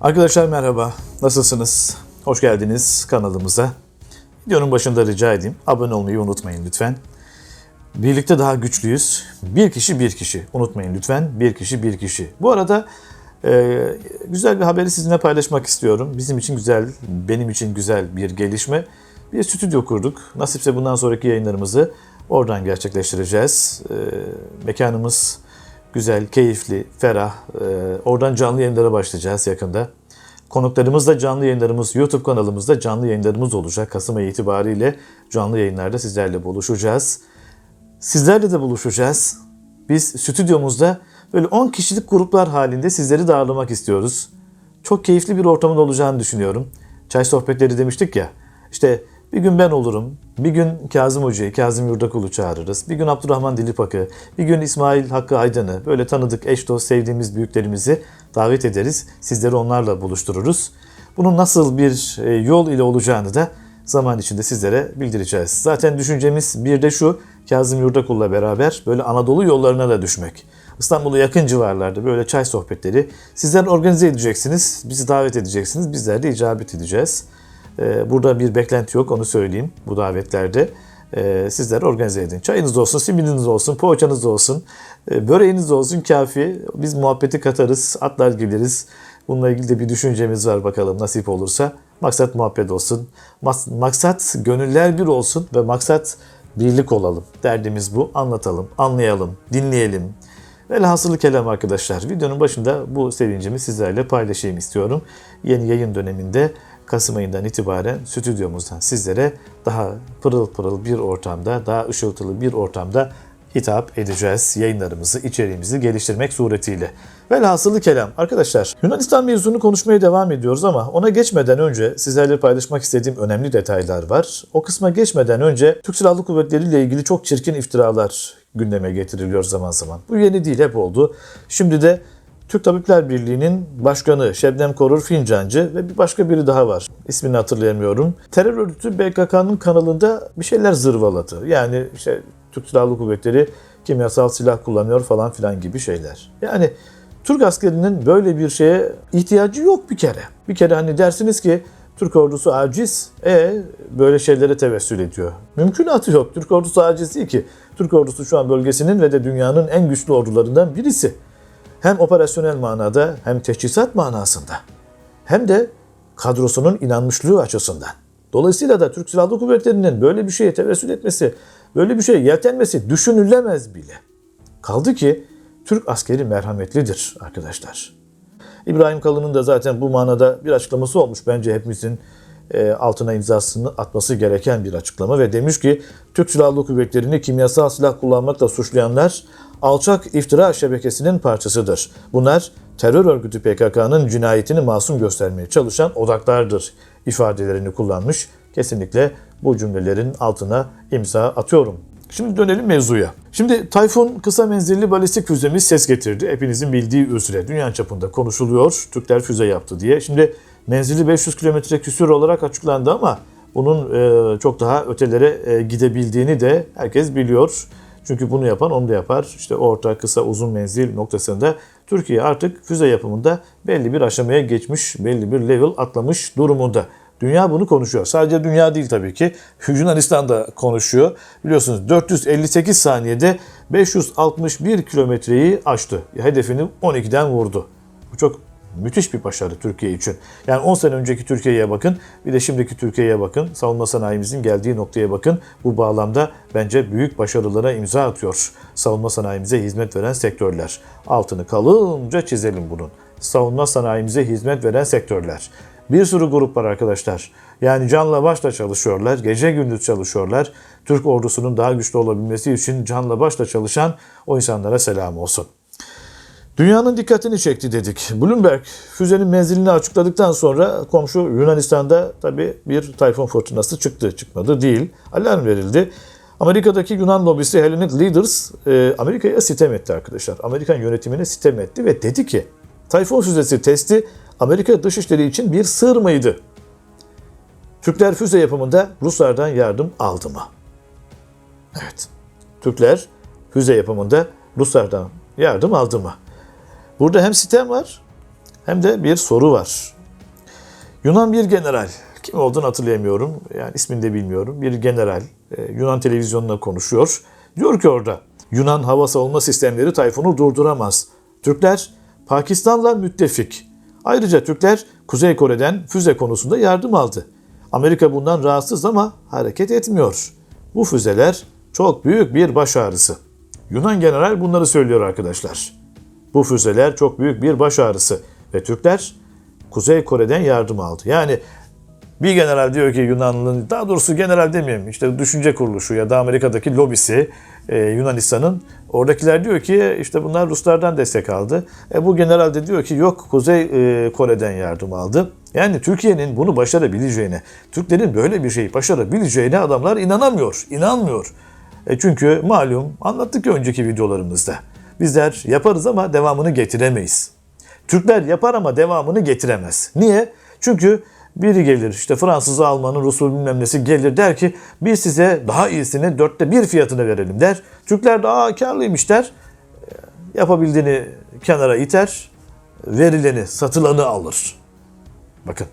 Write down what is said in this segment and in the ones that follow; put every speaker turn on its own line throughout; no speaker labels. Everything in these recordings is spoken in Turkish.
Arkadaşlar merhaba, nasılsınız? Hoş geldiniz kanalımıza. Videonun başında rica edeyim, abone olmayı unutmayın lütfen. Birlikte daha güçlüyüz. Bir kişi bir kişi. Unutmayın lütfen, bir kişi bir kişi. Bu arada e, güzel bir haberi sizinle paylaşmak istiyorum. Bizim için güzel, benim için güzel bir gelişme. Bir stüdyo kurduk. Nasipse bundan sonraki yayınlarımızı oradan gerçekleştireceğiz. E, mekanımız güzel, keyifli, ferah. E, oradan canlı yayınlara başlayacağız yakında. Konuklarımızla canlı yayınlarımız, YouTube kanalımızda canlı yayınlarımız olacak. Kasım ayı itibariyle canlı yayınlarda sizlerle buluşacağız. Sizlerle de buluşacağız. Biz stüdyomuzda böyle 10 kişilik gruplar halinde sizleri de ağırlamak istiyoruz. Çok keyifli bir ortamın olacağını düşünüyorum. Çay sohbetleri demiştik ya. İşte bir gün ben olurum, bir gün Kazım Hoca'yı, Kazım Yurdakul'u çağırırız. Bir gün Abdurrahman Dilipak'ı, bir gün İsmail Hakkı Aydın'ı, böyle tanıdık, eş dost, sevdiğimiz büyüklerimizi davet ederiz. Sizleri onlarla buluştururuz. Bunun nasıl bir e, yol ile olacağını da zaman içinde sizlere bildireceğiz. Zaten düşüncemiz bir de şu, Kazım Yurdakul'la beraber böyle Anadolu yollarına da düşmek. İstanbul'a yakın civarlarda böyle çay sohbetleri sizler organize edeceksiniz, bizi davet edeceksiniz, bizler de icabet edeceğiz. Ee, Burada bir beklenti yok onu söyleyeyim bu davetlerde. Ee, Sizler organize edin. Çayınız olsun, simidiniz olsun, poğaçanız olsun, e, böreğiniz olsun kafi. Biz muhabbeti katarız, atlar geliriz. Bununla ilgili de bir düşüncemiz var bakalım nasip olursa. Maksat muhabbet olsun. Maksat gönüller bir olsun ve maksat birlik olalım. Derdimiz bu. Anlatalım, anlayalım, dinleyelim. Velhasılı kelam arkadaşlar. Videonun başında bu sevincimi sizlerle paylaşayım istiyorum. Yeni yayın döneminde Kasım ayından itibaren stüdyomuzdan sizlere daha pırıl pırıl bir ortamda, daha ışıltılı bir ortamda hitap edeceğiz. Yayınlarımızı, içeriğimizi geliştirmek suretiyle. Velhasılı kelam. Arkadaşlar Yunanistan mevzunu konuşmaya devam ediyoruz ama ona geçmeden önce sizlerle paylaşmak istediğim önemli detaylar var. O kısma geçmeden önce Türk Silahlı Kuvvetleri ile ilgili çok çirkin iftiralar gündeme getiriliyor zaman zaman. Bu yeni değil hep oldu. Şimdi de Türk Tabipler Birliği'nin başkanı Şebnem Korur Fincancı ve bir başka biri daha var. İsmini hatırlayamıyorum. Terör örgütü BKK'nın kanalında bir şeyler zırvaladı. Yani işte Türk Silahlı Kuvvetleri kimyasal silah kullanıyor falan filan gibi şeyler. Yani Türk askerinin böyle bir şeye ihtiyacı yok bir kere. Bir kere hani dersiniz ki Türk ordusu aciz, e böyle şeylere tevessül ediyor. Mümkünatı yok. Türk ordusu aciz değil ki. Türk ordusu şu an bölgesinin ve de dünyanın en güçlü ordularından birisi. Hem operasyonel manada hem teçhizat manasında hem de kadrosunun inanmışlığı açısından. Dolayısıyla da Türk Silahlı Kuvvetleri'nin böyle bir şeye tevessül etmesi, böyle bir şeye yeltenmesi düşünülemez bile. Kaldı ki Türk askeri merhametlidir arkadaşlar. İbrahim Kalın'ın da zaten bu manada bir açıklaması olmuş. Bence hepimizin e, altına imzasını atması gereken bir açıklama ve demiş ki Türk Silahlı Kuvvetleri'ni kimyasal silah kullanmakla suçlayanlar alçak iftira şebekesinin parçasıdır. Bunlar terör örgütü PKK'nın cinayetini masum göstermeye çalışan odaklardır ifadelerini kullanmış. Kesinlikle bu cümlelerin altına imza atıyorum. Şimdi dönelim mevzuya. Şimdi Tayfun kısa menzilli balistik füzemiz ses getirdi. Hepinizin bildiği üzere dünya çapında konuşuluyor. Türkler füze yaptı diye. Şimdi menzili 500 kilometre küsür olarak açıklandı ama bunun e, çok daha ötelere e, gidebildiğini de herkes biliyor. Çünkü bunu yapan onu da yapar. İşte orta, kısa, uzun menzil noktasında Türkiye artık füze yapımında belli bir aşamaya geçmiş, belli bir level atlamış durumunda. Dünya bunu konuşuyor. Sadece dünya değil tabii ki. Yunanistan da konuşuyor. Biliyorsunuz 458 saniyede 561 kilometreyi aştı. Hedefini 12'den vurdu. Bu çok müthiş bir başarı Türkiye için. Yani 10 sene önceki Türkiye'ye bakın, bir de şimdiki Türkiye'ye bakın. Savunma sanayimizin geldiği noktaya bakın. Bu bağlamda bence büyük başarılara imza atıyor savunma sanayimize hizmet veren sektörler. Altını kalınca çizelim bunun. Savunma sanayimize hizmet veren sektörler. Bir sürü grup var arkadaşlar. Yani canla başla çalışıyorlar, gece gündüz çalışıyorlar. Türk ordusunun daha güçlü olabilmesi için canla başla çalışan o insanlara selam olsun. Dünyanın dikkatini çekti dedik. Bloomberg füzenin menzilini açıkladıktan sonra komşu Yunanistan'da tabii bir tayfun fırtınası çıktı. Çıkmadı değil. Alarm verildi. Amerika'daki Yunan lobisi Hellenic Leaders e, Amerika'ya sitem etti arkadaşlar. Amerikan yönetimine sitem etti ve dedi ki Tayfun füzesi testi Amerika Dışişleri için bir sır mıydı? Türkler füze yapımında Ruslardan yardım aldı mı? Evet. Türkler füze yapımında Ruslardan yardım aldı mı? Burada hem sitem var hem de bir soru var. Yunan bir general, kim olduğunu hatırlayamıyorum, yani ismini de bilmiyorum. Bir general e, Yunan televizyonuna konuşuyor. Diyor ki orada, Yunan hava savunma sistemleri Tayfun'u durduramaz. Türkler Pakistan'la müttefik. Ayrıca Türkler Kuzey Kore'den füze konusunda yardım aldı. Amerika bundan rahatsız ama hareket etmiyor. Bu füzeler çok büyük bir baş ağrısı. Yunan general bunları söylüyor arkadaşlar. Bu füzeler çok büyük bir baş ağrısı ve Türkler Kuzey Kore'den yardım aldı. Yani bir general diyor ki Yunanlı'nın, daha doğrusu general demeyeyim, işte düşünce kuruluşu ya da Amerika'daki lobisi e, Yunanistan'ın. Oradakiler diyor ki işte bunlar Ruslardan destek aldı. E, bu general de diyor ki yok Kuzey e, Kore'den yardım aldı. Yani Türkiye'nin bunu başarabileceğine, Türklerin böyle bir şeyi başarabileceğine adamlar inanamıyor, inanmıyor. E çünkü malum anlattık önceki videolarımızda. Bizler yaparız ama devamını getiremeyiz. Türkler yapar ama devamını getiremez. Niye? Çünkü biri gelir işte Fransız, Almanı, Rus'u bilmem nesi gelir der ki biz size daha iyisini dörtte bir fiyatına verelim der. Türkler daha karlıymış der. E, Yapabildiğini kenara iter, verileni, satılanı alır. Bakın.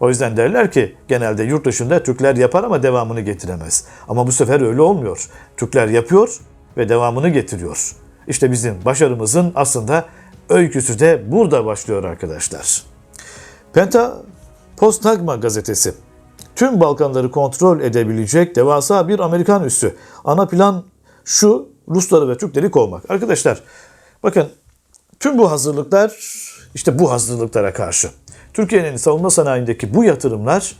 O yüzden derler ki genelde yurt dışında Türkler yapar ama devamını getiremez. Ama bu sefer öyle olmuyor. Türkler yapıyor ve devamını getiriyor. İşte bizim başarımızın aslında öyküsü de burada başlıyor arkadaşlar. Penta Postagma gazetesi. Tüm Balkanları kontrol edebilecek devasa bir Amerikan üssü. Ana plan şu, Rusları ve Türkleri kovmak. Arkadaşlar bakın tüm bu hazırlıklar işte bu hazırlıklara karşı. Türkiye'nin savunma sanayindeki bu yatırımlar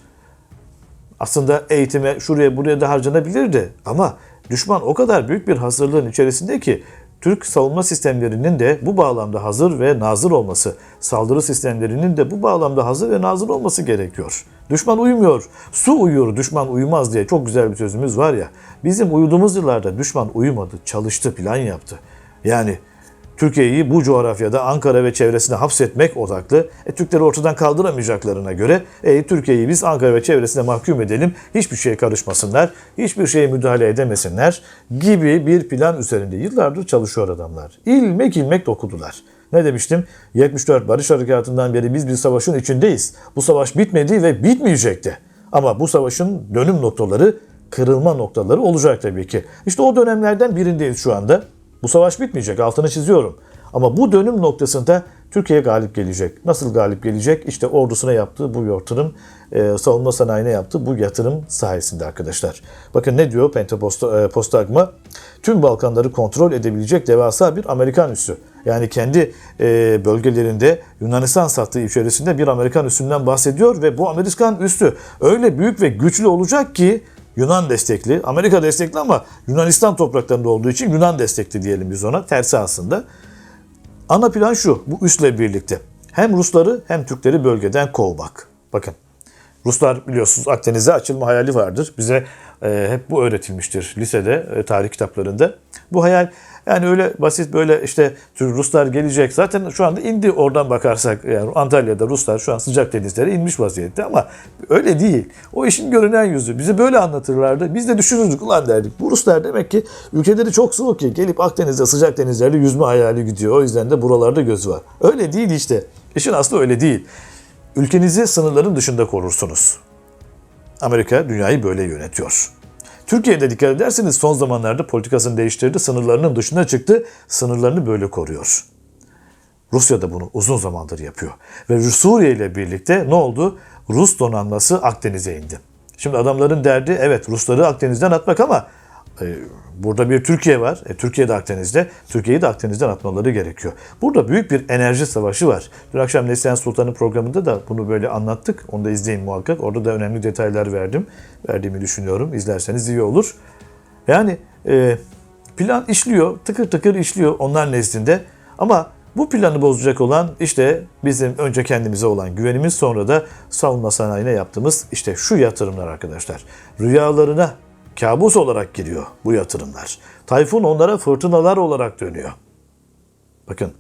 aslında eğitime şuraya buraya da harcanabilirdi. Ama düşman o kadar büyük bir hazırlığın içerisinde ki Türk savunma sistemlerinin de bu bağlamda hazır ve nazır olması, saldırı sistemlerinin de bu bağlamda hazır ve nazır olması gerekiyor. Düşman uyumuyor, su uyuyor, düşman uyumaz diye çok güzel bir sözümüz var ya. Bizim uyuduğumuz yıllarda düşman uyumadı, çalıştı, plan yaptı. Yani Türkiye'yi bu coğrafyada Ankara ve çevresine hapsetmek odaklı. E, Türkleri ortadan kaldıramayacaklarına göre e, Türkiye'yi biz Ankara ve çevresine mahkum edelim. Hiçbir şeye karışmasınlar, hiçbir şeye müdahale edemesinler gibi bir plan üzerinde yıllardır çalışıyor adamlar. İlmek ilmek dokudular. Ne demiştim? 74 Barış Harekatı'ndan beri biz bir savaşın içindeyiz. Bu savaş bitmedi ve bitmeyecekti. Ama bu savaşın dönüm noktaları, kırılma noktaları olacak tabii ki. İşte o dönemlerden birindeyiz şu anda. Bu savaş bitmeyecek, altını çiziyorum. Ama bu dönüm noktasında Türkiye galip gelecek. Nasıl galip gelecek? İşte ordusuna yaptığı bu yatırım, e, savunma sanayine yaptığı bu yatırım sayesinde arkadaşlar. Bakın ne diyor Pentapostagma? Tüm Balkanları kontrol edebilecek devasa bir Amerikan üssü. Yani kendi e, bölgelerinde Yunanistan sattığı içerisinde bir Amerikan üssünden bahsediyor ve bu Amerikan üssü öyle büyük ve güçlü olacak ki Yunan destekli, Amerika destekli ama Yunanistan topraklarında olduğu için Yunan destekli diyelim biz ona. Tersi aslında. Ana plan şu, bu üsle birlikte. Hem Rusları hem Türkleri bölgeden kovmak. Bakın, Ruslar biliyorsunuz Akdeniz'e açılma hayali vardır. Bize e, hep bu öğretilmiştir lisede, e, tarih kitaplarında. Bu hayal yani öyle basit böyle işte Ruslar gelecek. Zaten şu anda indi oradan bakarsak yani Antalya'da Ruslar şu an sıcak denizlere inmiş vaziyette ama öyle değil. O işin görünen yüzü. Bize böyle anlatırlardı. Biz de düşünürdük ulan derdik. Bu Ruslar demek ki ülkeleri çok soğuk ki gelip Akdeniz'de sıcak denizlerde yüzme hayali gidiyor. O yüzden de buralarda gözü var. Öyle değil işte. İşin aslı öyle değil. Ülkenizi sınırların dışında korursunuz. Amerika dünyayı böyle yönetiyor. Türkiye'de dikkat ederseniz son zamanlarda politikasını değiştirdi, sınırlarının dışına çıktı, sınırlarını böyle koruyor. Rusya da bunu uzun zamandır yapıyor. Ve Suriye ile birlikte ne oldu? Rus donanması Akdeniz'e indi. Şimdi adamların derdi evet Rusları Akdeniz'den atmak ama burada bir Türkiye var. E, Türkiye de Akdeniz'de. Türkiye'yi de Akdeniz'den atmaları gerekiyor. Burada büyük bir enerji savaşı var. Dün akşam Neslihan Sultan'ın programında da bunu böyle anlattık. Onu da izleyin muhakkak. Orada da önemli detaylar verdim. Verdiğimi düşünüyorum. İzlerseniz iyi olur. Yani e, plan işliyor. Tıkır tıkır işliyor onlar nezdinde. Ama bu planı bozacak olan işte bizim önce kendimize olan güvenimiz sonra da savunma sanayine yaptığımız işte şu yatırımlar arkadaşlar. Rüyalarına kabus olarak giriyor bu yatırımlar. Tayfun onlara fırtınalar olarak dönüyor. Bakın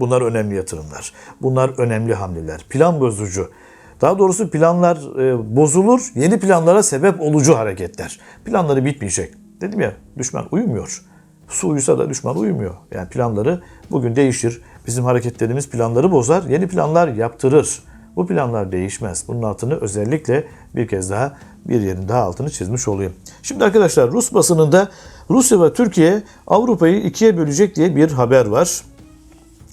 bunlar önemli yatırımlar. Bunlar önemli hamleler. Plan bozucu. Daha doğrusu planlar e, bozulur, yeni planlara sebep olucu hareketler. Planları bitmeyecek. Dedim ya düşman uyumuyor. Su uyusa da düşman uyumuyor. Yani planları bugün değişir. bizim hareketlerimiz planları bozar, yeni planlar yaptırır. Bu planlar değişmez. Bunun altını özellikle bir kez daha bir yerin daha altını çizmiş olayım. Şimdi arkadaşlar Rus basınında Rusya ve Türkiye Avrupa'yı ikiye bölecek diye bir haber var.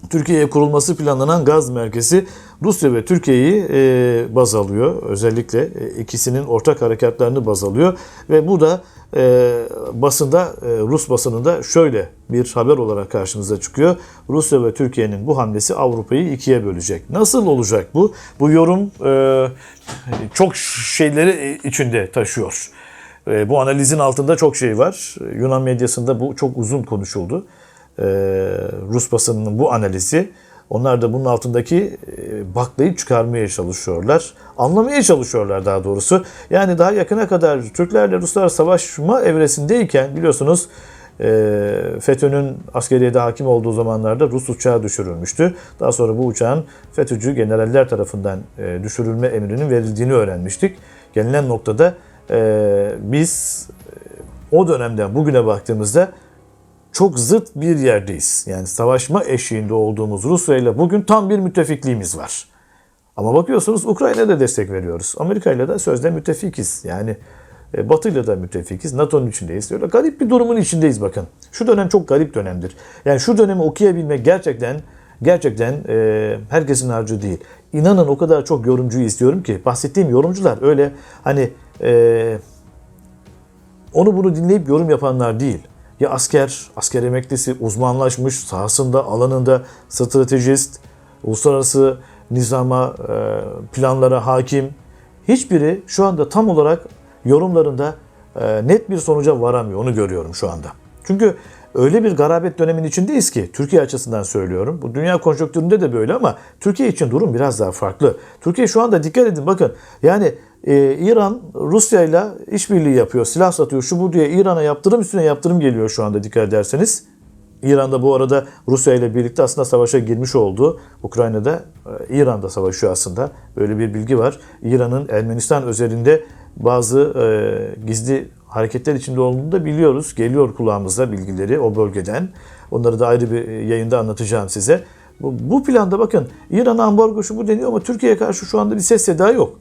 Türkiye'ye kurulması planlanan gaz merkezi Rusya ve Türkiye'yi e, baz alıyor. Özellikle e, ikisinin ortak harekatlarını baz alıyor. Ve bu da e, basında, e, Rus basınında şöyle bir haber olarak karşımıza çıkıyor. Rusya ve Türkiye'nin bu hamlesi Avrupa'yı ikiye bölecek. Nasıl olacak bu? Bu yorum e, çok şeyleri içinde taşıyor. E, bu analizin altında çok şey var. Yunan medyasında bu çok uzun konuşuldu. E, Rus basınının bu analizi. Onlar da bunun altındaki e, baklayı çıkarmaya çalışıyorlar. Anlamaya çalışıyorlar daha doğrusu. Yani daha yakına kadar Türklerle Ruslar savaşma evresindeyken biliyorsunuz e, FETÖ'nün askeriyede hakim olduğu zamanlarda Rus uçağı düşürülmüştü. Daha sonra bu uçağın FETÖ'cü generaller tarafından e, düşürülme emrinin verildiğini öğrenmiştik. Gelinen noktada e, biz o dönemden bugüne baktığımızda çok zıt bir yerdeyiz. Yani savaşma eşiğinde olduğumuz Rusya ile bugün tam bir müttefikliğimiz var. Ama bakıyorsunuz Ukrayna'ya da destek veriyoruz. Amerika ile de sözde müttefikiz. Yani e, Batı ile de müttefikiz. NATO'nun içindeyiz. Öyle garip bir durumun içindeyiz bakın. Şu dönem çok garip dönemdir. Yani şu dönemi okuyabilmek gerçekten gerçekten e, herkesin harcı değil. İnanın o kadar çok yorumcuyu istiyorum ki bahsettiğim yorumcular öyle hani e, onu bunu dinleyip yorum yapanlar değil. Ya asker, asker emeklisi, uzmanlaşmış, sahasında, alanında, stratejist, uluslararası nizama, e, planlara hakim. Hiçbiri şu anda tam olarak yorumlarında e, net bir sonuca varamıyor. Onu görüyorum şu anda. Çünkü öyle bir garabet dönemin içindeyiz ki Türkiye açısından söylüyorum. Bu dünya konjonktüründe de böyle ama Türkiye için durum biraz daha farklı. Türkiye şu anda dikkat edin bakın yani e, İran Rusya ile işbirliği yapıyor, silah satıyor, şu bu diye İran'a yaptırım üstüne yaptırım geliyor şu anda dikkat ederseniz. İran'da bu arada Rusya ile birlikte aslında savaşa girmiş oldu. Ukrayna'da e, İran'da savaşıyor aslında. Böyle bir bilgi var. İran'ın Ermenistan özelinde bazı e, gizli hareketler içinde olduğunu da biliyoruz. Geliyor kulağımıza bilgileri o bölgeden. Onları da ayrı bir yayında anlatacağım size. Bu, bu planda bakın İran ambargo şu bu deniyor ama Türkiye'ye karşı şu anda bir ses seda yok.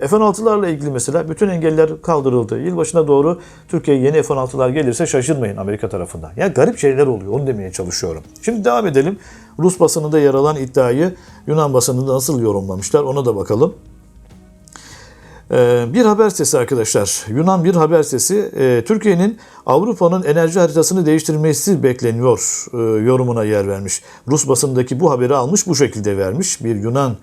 F-16'larla ilgili mesela bütün engeller kaldırıldı. Yılbaşına doğru Türkiye'ye yeni F-16'lar gelirse şaşırmayın Amerika tarafından. Ya garip şeyler oluyor onu demeye çalışıyorum. Şimdi devam edelim. Rus basınında yer alan iddiayı Yunan basınında nasıl yorumlamışlar ona da bakalım. Ee, bir haber sitesi arkadaşlar. Yunan bir haber sitesi. Ee, Türkiye'nin Avrupa'nın enerji haritasını değiştirmesi bekleniyor e, yorumuna yer vermiş. Rus basındaki bu haberi almış bu şekilde vermiş. Bir Yunan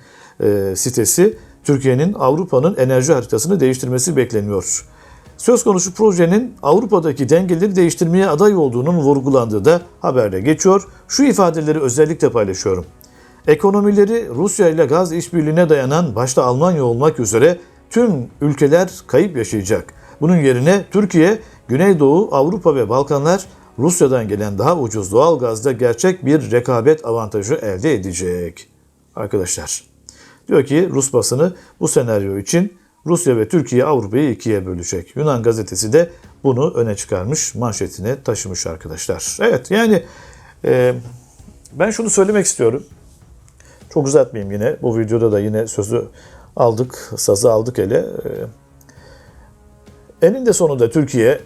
e, sitesi. Türkiye'nin Avrupa'nın enerji haritasını değiştirmesi bekleniyor. Söz konusu projenin Avrupa'daki dengeleri değiştirmeye aday olduğunun vurgulandığı da haberde geçiyor. Şu ifadeleri özellikle paylaşıyorum. Ekonomileri Rusya ile gaz işbirliğine dayanan başta Almanya olmak üzere tüm ülkeler kayıp yaşayacak. Bunun yerine Türkiye, Güneydoğu, Avrupa ve Balkanlar Rusya'dan gelen daha ucuz doğal gazda gerçek bir rekabet avantajı elde edecek. Arkadaşlar diyor ki Rus basını bu senaryo için Rusya ve Türkiye Avrupa'yı ikiye bölecek. Yunan gazetesi de bunu öne çıkarmış, manşetine taşımış arkadaşlar. Evet yani e, ben şunu söylemek istiyorum. Çok uzatmayayım yine. Bu videoda da yine sözü aldık, sazı aldık ele. Ee, eninde sonunda Türkiye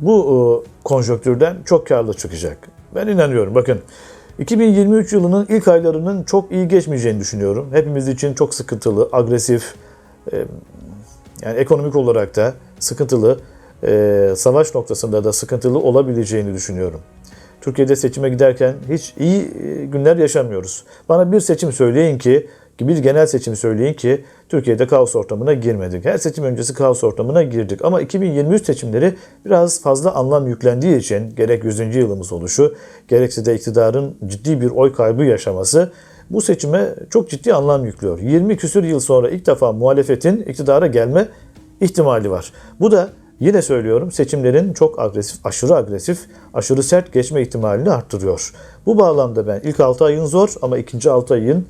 bu e, konjonktürden çok karlı çıkacak. Ben inanıyorum. Bakın 2023 yılının ilk aylarının çok iyi geçmeyeceğini düşünüyorum. Hepimiz için çok sıkıntılı, agresif, e, yani ekonomik olarak da sıkıntılı, e, savaş noktasında da sıkıntılı olabileceğini düşünüyorum. Türkiye'de seçime giderken hiç iyi günler yaşamıyoruz. Bana bir seçim söyleyin ki bir genel seçim söyleyin ki Türkiye'de kaos ortamına girmedik. Her seçim öncesi kaos ortamına girdik. Ama 2023 seçimleri biraz fazla anlam yüklendiği için gerek 100. yılımız oluşu gerekse de iktidarın ciddi bir oy kaybı yaşaması bu seçime çok ciddi anlam yüklüyor. 20 küsür yıl sonra ilk defa muhalefetin iktidara gelme ihtimali var. Bu da yine söylüyorum seçimlerin çok agresif, aşırı agresif, aşırı sert geçme ihtimalini arttırıyor. Bu bağlamda ben ilk 6 ayın zor ama ikinci 6 ayın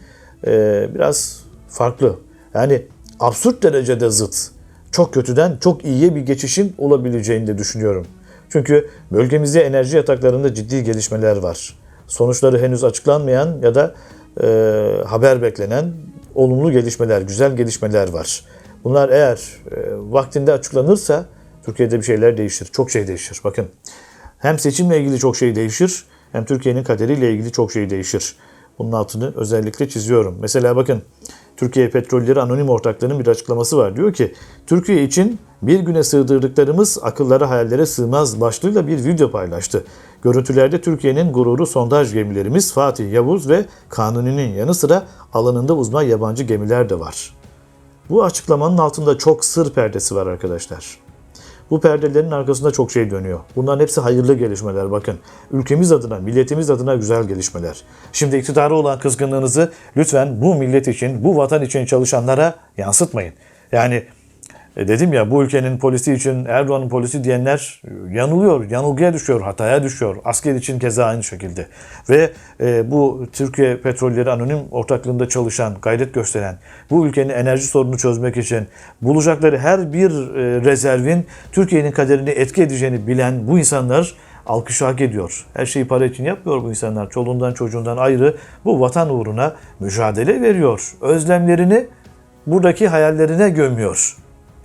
e, biraz farklı. Yani absürt derecede zıt. Çok kötüden çok iyiye bir geçişin olabileceğini de düşünüyorum. Çünkü bölgemizde enerji yataklarında ciddi gelişmeler var. sonuçları henüz açıklanmayan ya da e, haber beklenen olumlu gelişmeler, güzel gelişmeler var. Bunlar eğer e, vaktinde açıklanırsa Türkiye'de bir şeyler değişir. Çok şey değişir. Bakın hem seçimle ilgili çok şey değişir hem Türkiye'nin kaderiyle ilgili çok şey değişir. Bunun altını özellikle çiziyorum. Mesela bakın Türkiye Petrolleri Anonim Ortaklığı'nın bir açıklaması var. Diyor ki Türkiye için bir güne sığdırdıklarımız akıllara hayallere sığmaz başlığıyla bir video paylaştı. Görüntülerde Türkiye'nin gururu sondaj gemilerimiz Fatih Yavuz ve Kanuni'nin yanı sıra alanında uzman yabancı gemiler de var. Bu açıklamanın altında çok sır perdesi var arkadaşlar. Bu perdelerin arkasında çok şey dönüyor. Bunların hepsi hayırlı gelişmeler bakın. Ülkemiz adına, milletimiz adına güzel gelişmeler. Şimdi iktidarı olan kızgınlığınızı lütfen bu millet için, bu vatan için çalışanlara yansıtmayın. Yani e, dedim ya bu ülkenin polisi için Erdoğan'ın polisi diyenler e, yanılıyor, yanılgıya düşüyor, hataya düşüyor. Asker için keza aynı şekilde. Ve e, bu Türkiye Petrolleri Anonim Ortaklığı'nda çalışan, gayret gösteren, bu ülkenin enerji sorununu çözmek için bulacakları her bir e, rezervin Türkiye'nin kaderini etki edeceğini bilen bu insanlar alkış hak ediyor. Her şeyi para için yapmıyor bu insanlar. Çoluğundan çocuğundan ayrı bu vatan uğruna mücadele veriyor. Özlemlerini buradaki hayallerine gömüyor.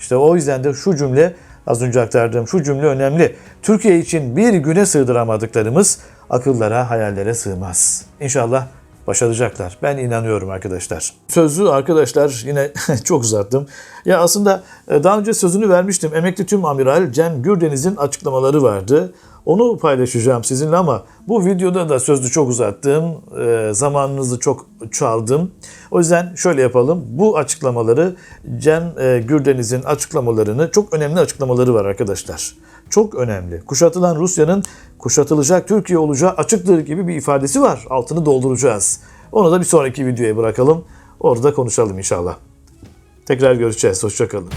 İşte o yüzden de şu cümle az önce aktardığım şu cümle önemli. Türkiye için bir güne sığdıramadıklarımız akıllara, hayallere sığmaz. İnşallah başaracaklar. Ben inanıyorum arkadaşlar. Sözü arkadaşlar yine çok uzattım. Ya aslında e, daha önce sözünü vermiştim. Emekli Tüm Amiral Cem Gürdeniz'in açıklamaları vardı. Onu paylaşacağım sizinle ama bu videoda da sözlü çok uzattım. E, zamanınızı çok çaldım. O yüzden şöyle yapalım. Bu açıklamaları Cem e, Gürdeniz'in açıklamalarını çok önemli açıklamaları var arkadaşlar. Çok önemli. Kuşatılan Rusya'nın kuşatılacak Türkiye olacağı açıktır gibi bir ifadesi var. Altını dolduracağız. Onu da bir sonraki videoya bırakalım. Orada konuşalım inşallah. Tekrar görüşeceğiz. Hoşçakalın.